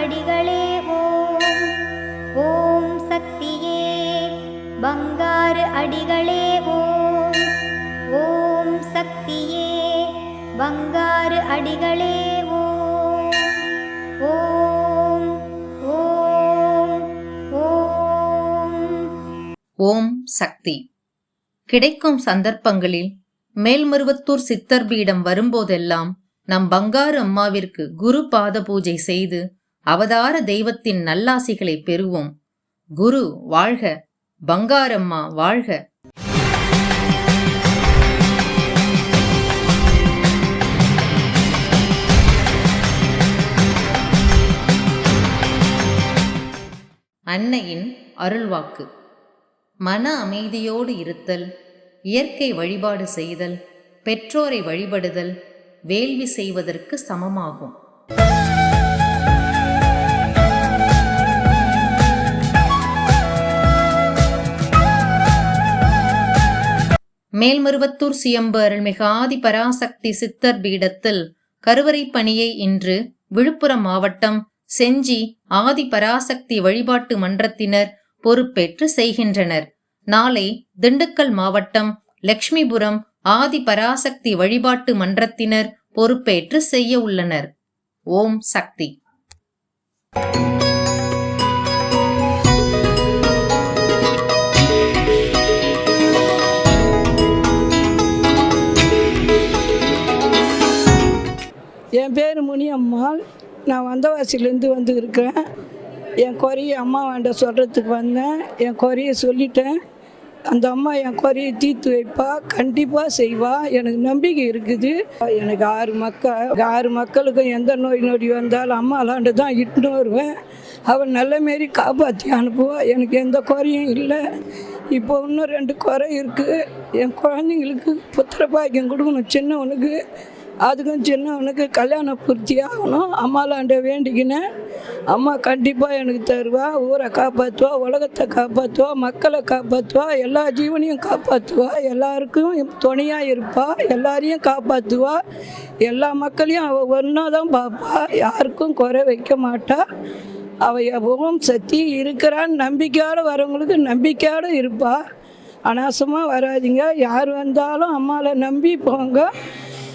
அடிகளே ஓம். ஓம் சக்தியே பங்காறு அடிகளே ஓம். ஓம் சக்தியே பங்காறு அடிகளே ஓம். ஓம் ஓம் ஓம். ஓம் சக்தி. கிடைக்கும் சந்தர்ப்பங்களில் மேல்மருவத்தூர் சித்தர் பீடம் வரும்போதெல்லாம் நம் பங்காரு அம்மாவிற்கு குரு பாத பூஜை செய்து அவதார தெய்வத்தின் நல்லாசிகளை பெறுவோம். குரு வாழ்க. பங்காரம்மா வாழ்க. அன்னையின் அருள்வாக்கு. மன அமைதியோடு இருத்தல் இயற்கை வழிபாடு செய்தல் பெற்றோரை வழிபடுதல் வேள்வி செய்வதற்கு சமமாகும். மேல்மருவத்தூர் சியம்பு அருள்மிகு ஆதி பராசக்தி சித்தர் பீடத்தில் கருவறை பணியை இன்று விழுப்புரம் மாவட்டம் செஞ்சி ஆதி பராசக்தி வழிபாட்டு மன்றத்தினர் பொறுப்பேற்று செய்கின்றனர். நாளை திண்டுக்கல் மாவட்டம் லக்ஷ்மிபுரம் ஆதி பராசக்தி வழிபாட்டு மன்றத்தினர் பொறுப்பேற்று செய்ய உள்ளனர். ஓம் சக்தி. என் பேர் முனியம்மாள் நான் வந்தவாசிலேருந்து வந்து இருக்கிறேன். என் குறையை அம்மா வேண்ட சொல்கிறதுக்கு வந்தேன். என் குறையை சொல்லிட்டேன். அந்த அம்மா என் குறையை தீர்த்து வைப்பா கண்டிப்பாக செய்வா. எனக்கு நம்பிக்கை இருக்குது. எனக்கு ஆறு மக்கள் ஆறு மக்களுக்கும் எந்த நோய் நொடி வந்தாலும் அம்மா அம்மாலாண்டு தான் இட்டுன்னு வருவேன். அவள் நல்ல மாரி காப்பாற்றி அனுப்புவா. எனக்கு எந்த குறையும் இல்லை. இப்போ இன்னும் ரெண்டு குறை இருக்குது என் குழந்தைங்களுக்கு புத்திர பாக்கியம் கொடுக்கணும் சின்னவனுக்கு. அதுக்கும் சின்னவனுக்கு கல்யாணம் பூர்த்தி ஆகணும் அம்மாலாண்ட வேண்டிக்கினேன் அம்மா கண்டிப்பாக எனக்கு தருவா. ஊரை காப்பாற்றுவா உலகத்தை காப்பாற்றுவா மக்களை காப்பாற்றுவா எல்லா ஜீவனையும் காப்பாற்றுவா எல்லாருக்கும் துணையாக இருப்பா. எல்லாரையும் காப்பாற்றுவா எல்லா மக்களையும் அவள் ஒன்றா தான் பார்ப்பா. யாருக்கும் குறை வைக்க மாட்டா. அவள் ஓம் சக்தி இருக்கிறான்னு நம்பிக்கையோடு வரவங்களுக்கு நம்பிக்கையோடு இருப்பா. அனாசமாக வராதீங்க. யார் வந்தாலும் அம்மாவை நம்பி போங்க.